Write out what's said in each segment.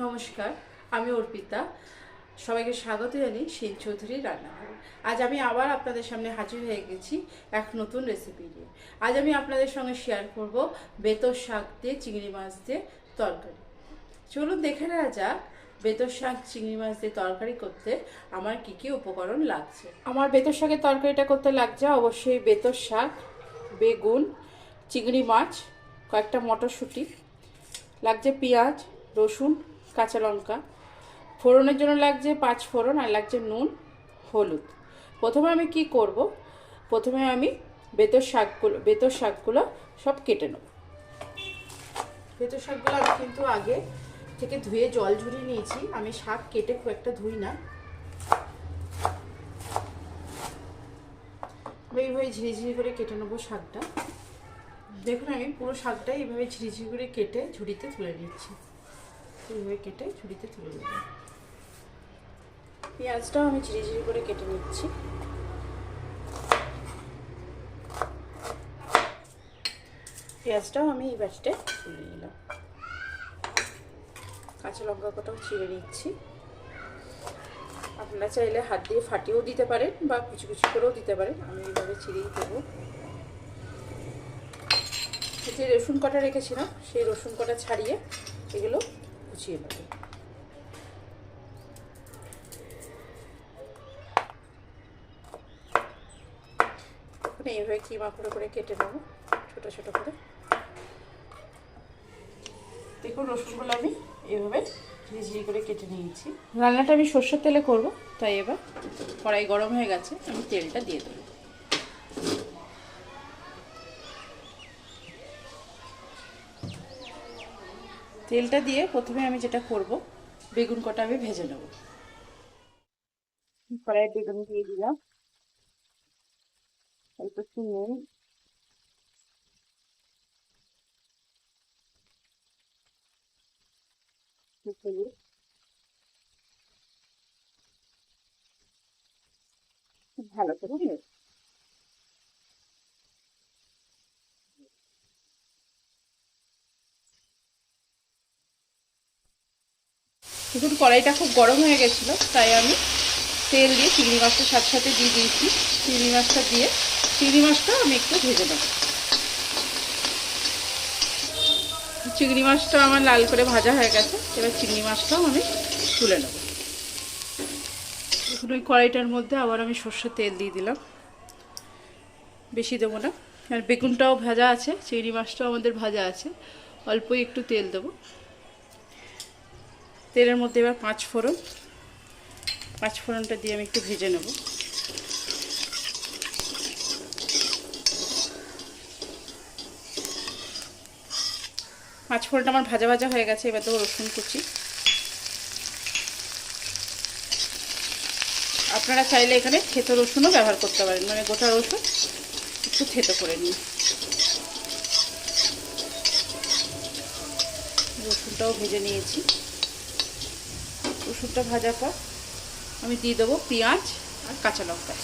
নমস্কার, আমি অর্পিতা। সবাইকে স্বাগত জানি সেন চৌধুরীর রান্নাঘরে। আজ আমি আবার আপনাদের সামনে হাজির হয়ে গেছি এক নতুন রেসিপি নিয়ে। আজ আমি আপনাদের সঙ্গে শেয়ার করব বেতর শাক দিয়ে চিংড়ি মাছ দিয়ে তরকারি। চলুন দেখে নেওয়া যাক বেতর শাক, চিংড়ি মাছ দিয়ে তরকারি করতে আমার কি কি উপকরণ লাগছে। আমার বেতর শাকের তরকারিটা করতে লাগছে অবশ্যই বেতর শাক, বেগুন, চিংড়ি মাছ, কয়েকটা মটরশুঁটি, লাগছে পেঁয়াজ, রসুন কাঁচা লঙ্কা। ফোড়নের জন্য লাগছে পাঁচ ফোড়ন আর লাগছে নুন, হলুদ। প্রথমে আমি কি করব? প্রথমে আমি বেতর শাকগুলো বেতর শাকগুলো সব কেটে নেব। বেতর শাকগুলো আমি কিন্তু আগে থেকে ধুয়ে জল ঝরিয়ে নিয়েছি। আমি শাক কেটে খুব একটা ধুই না। এইভাবে ঝিরিঝিরি করে কেটে নেব শাকটা। দেখুন, আমি পুরো শাকটা এইভাবে ঝিরিঝিরি করে কেটে ঝুড়িতে তুলে নিচ্ছি। এইভাবে কেটে ঝুড়িতে তুলে নেব। পেঁয়াজটাও আমি ঝিরিঝিরি করে কেটে নিচ্ছি। পেঁয়াজটাও আমি এই বাটিতে তুলে নিলাম। কাঁচা লঙ্কা কটাও চিড়ে নিচ্ছি। আপনারা চাইলে হাত দিয়ে ফাটিয়েও দিতে পারেন বা কুচি কুচি করেও দিতে পারেন। আমি এইভাবে চিড়েই দেবো। যে রসুন কটা রেখেছিলাম, সেই রসুন কটা ছাড়িয়ে এগুলো কুচিয়ে নেব। এইভাবে কিমা করে করে কেটে নেব, ছোটো ছোটো করে। দেখুন, রসুনগুলো আমি এইভাবে ঝিঝিরি করে কেটে নিয়েছি। রান্নাটা আমি সর্ষের তেলে করব, তাই এবার কড়াই গরম হয়ে গেছে, আমি তেলটা দিয়ে দেবো। তেলটা দিয়ে প্রথমে আমি যেটা করব, বেগুন কটা আমি ভেজে নেব। কড়াই বেগুন দিয়ে দিলাম। অল্প ভালো করে দেখুন, কড়াইটা খুব গরম হয়ে গেছিল, তাই আমি তেল দিয়ে চিংড়ি মাছটা সাথে সাথে দিয়ে দিয়েছি। চিংড়ি মাছটা দিয়ে চিংড়ি মাছটা আমি একটু ভেজে নেব। চিংড়ি মাছটা আমার লাল করে ভাজা হয়ে গেছে, এবার চিংড়ি মাছটাও আমি তুলে নেব। দেখুন, ওই কড়াইটার মধ্যে আবার আমি সর্ষের তেল দিয়ে দিলাম। বেশি দেবো না। আর বেগুনটাও ভাজা আছে, চিংড়ি মাছটাও আমাদের ভাজা আছে। অল্পই একটু তেল দেবো। তেলের মধ্যে এবার পাঁচ ফোড়ন। পাঁচ ফোড়নটা দিয়ে আমি একটু ভেজে নেব। পাঁচ ফোড়নটা আমার ভাজা ভাজা হয়ে গেছে, এবার দেবো রসুন কুচি। আপনারা চাইলে এখানে থেতো রসুনও ব্যবহার করতে পারেন মানে গোটা রসুন একটু থেতো করে নিন। রসুনটাও ভেজে নিয়েছি। রসুনটা ভাজা পর আমি দিয়ে দেবো পেঁয়াজ আর কাঁচা লঙ্কা।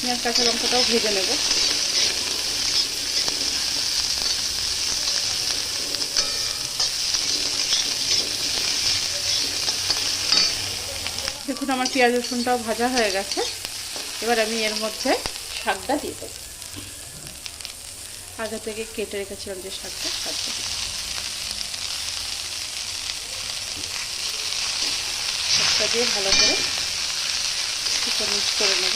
পেঁয়াজ, কাঁচা লঙ্কাটাও ভেজে নেব। দেখুন, আমার পেঁয়াজ, রসুনটাও ভাজা হয়ে গেছে। এবার আমি এর মধ্যে শাকটা দিয়ে দেবো। আগে থেকে কেটে রেখেছিলাম যে শাকটা শাকটা। শাকটা দিয়ে ভালো করে মিক্স করে নেব।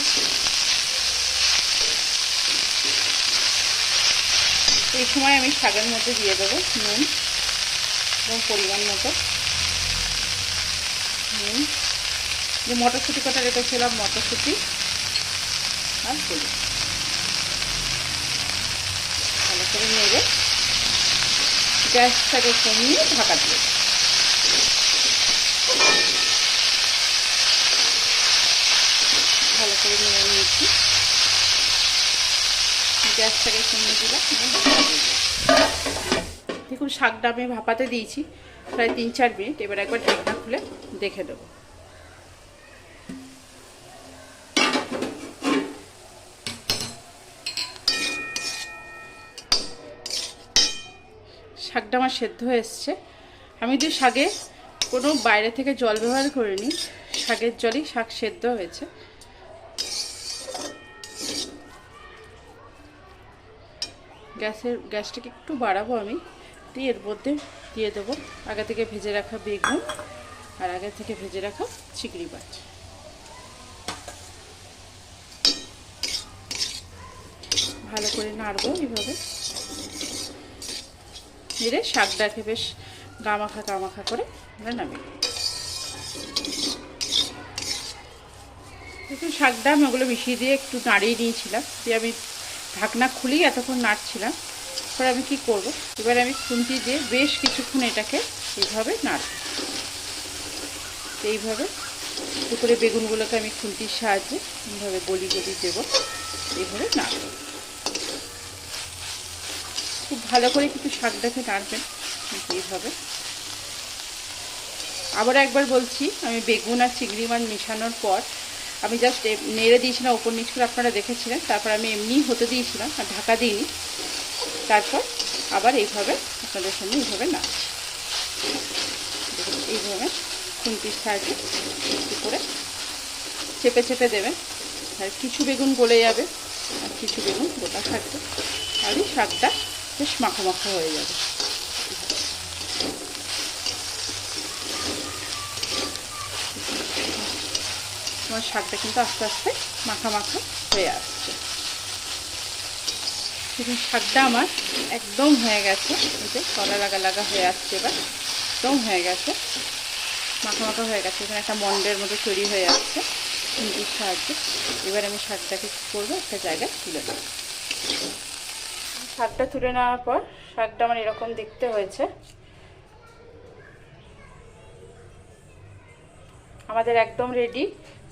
এই সময় আমি শাকের মধ্যে দিয়ে দেবো নুন এবং পরিমাণ মতো। নুন। যে মটরশুঁটি কটা রেখেছিলাম মটরশুঁটি আর হলুদ ভালো করে নেড়ে গ্যাসটাকে কমিয়ে ঢাকা দিয়ে ভালো করে নেড়ে নিয়েছি গ্যাসটাকে কমিয়ে দিলাম। দেখুন, শাকটা আমি ভাপাতে দিয়েছি প্রায় তিন চার মিনিট। এবার একবার ঢাকনা খুলে দেখে দেবো। শাকটা আমার সেদ্ধ হয়ে এসছে। আমি তো শাকে কোনো বাইরে থেকে জল ব্যবহার করিনি, শাকের জলই শাক সেদ্ধ হয়েছে। গ্যাসের, গ্যাসটাকে একটু বাড়াবো আমি। দিয়ে এর মধ্যে দিয়ে দেবো আগে থেকে ভেজে রাখা বেগুন আর আগে থেকে ভেজে রাখা চিংড়ি মাছ। ভালো করে নাড়বো এইভাবে। নেড়ে শাকটাকে বেশ গামাখা গামাখা করে আমরা নামিয়ে। একটু শাকটা আমি ওগুলো মিশিয়ে দিয়ে একটু নাড়িয়ে নিয়েছিলাম। দিয়ে আমি ঢাকনা খুলেই এতক্ষণ নাড়ছিলাম। পরে আমি কি করব? এবার আমি খুন্তি দিয়ে বেশ কিছুক্ষণ এটাকে এইভাবে নাড়ব। এইভাবে উপরে বেগুনগুলোকে আমি খুন্তির সাহায্যে এইভাবে গলি গলি দেবো। এইভাবে নাড়ব। খুব ভালো করে কিন্তু শাকটাকে নাড়বেন। এইভাবে। আবার একবার বলছি, আমি বেগুন আর চিংড়ি মাছ মেশানোর পর আমি জাস্ট নেড়ে দিয়েছিলাম, ওপর নিচ করে আপনারা দেখেছিলেন, তারপর আমি এমনি হতে দিয়েছিলাম, আর ঢাকা দিইনি। তারপর আবার এইভাবে আপনাদের সামনে এইভাবে না এইভাবে খুন্তির সাহায্যে একটু করে চেপে চেপে দেবেন। আর কিছু বেগুন গলে যাবে, আর কিছু বেগুন গোটা থাকবে। আর শাকটা বেশ মাখা মাখা হয়ে যাবে। তোমার শাকটা কিন্তু আস্তে আস্তে মাখা মাখা হয়ে আসছে। দেখুন, শাকটা আমার একদম হয়ে গেছে। এই যে কলা লাগা লাগা হয়ে আসছে এবার, একদম হয়ে গেছে। মাখা মাখা হয়ে গেছে। এখানে একটা মন্ডের মতো তৈরি হয়ে যাচ্ছে খুন্তির সাহায্যে। এবার আমি শাকটাকে কী করব? একটা জায়গায় তুলে দেবো শাকটা তুলে নেওয়ার পর, শাকটা আমার এরকম দেখতে হয়েছে। আমাদের একদম রেডি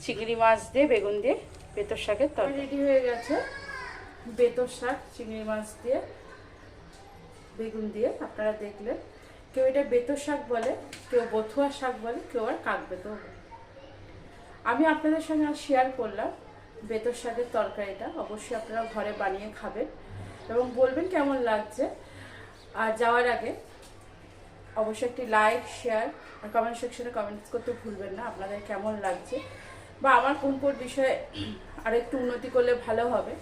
চিংড়ি মাছ দিয়ে, বেগুন দিয়ে, বেতর শাকের তরকারি। রেডি হয়ে গেছে। বেতর শাক, চিংড়ি মাছ দিয়ে, বেগুন দিয়ে, আপনারা দেখলেন। কেউ এটা বেতর শাক বলে, কেউ বথুয়া শাক বলে, কেউ আর কাক বেতও বলে। আমি আপনাদের সঙ্গে আর শেয়ার করলাম বেতর শাকের তরকারিটা। অবশ্যই আপনারা ঘরে বানিয়ে খাবেন এবং বলবেন কেমন লাগছে। আর যাওয়ার আগে অবশ্যই একটি লাইক শেয়ার আর কমেন্ট সেকশনে কমেন্টস করতে ভুলবেন না। আপনাদের কেমন লাগছে? বা আমার কোন কোন বিষয়ে আর একটু উন্নতি করলে ভালো হবে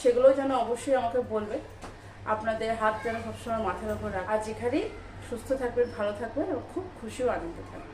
সেগুলো যেন অবশ্যই আমাকে বলবে আপনাদের হাত যেন সবসময় মাথার উপর রাখ। যেখানেই সুস্থ থাকবেন, ভালো থাকবেন এবং খুব খুশি ও আনন্দ থাকবেন।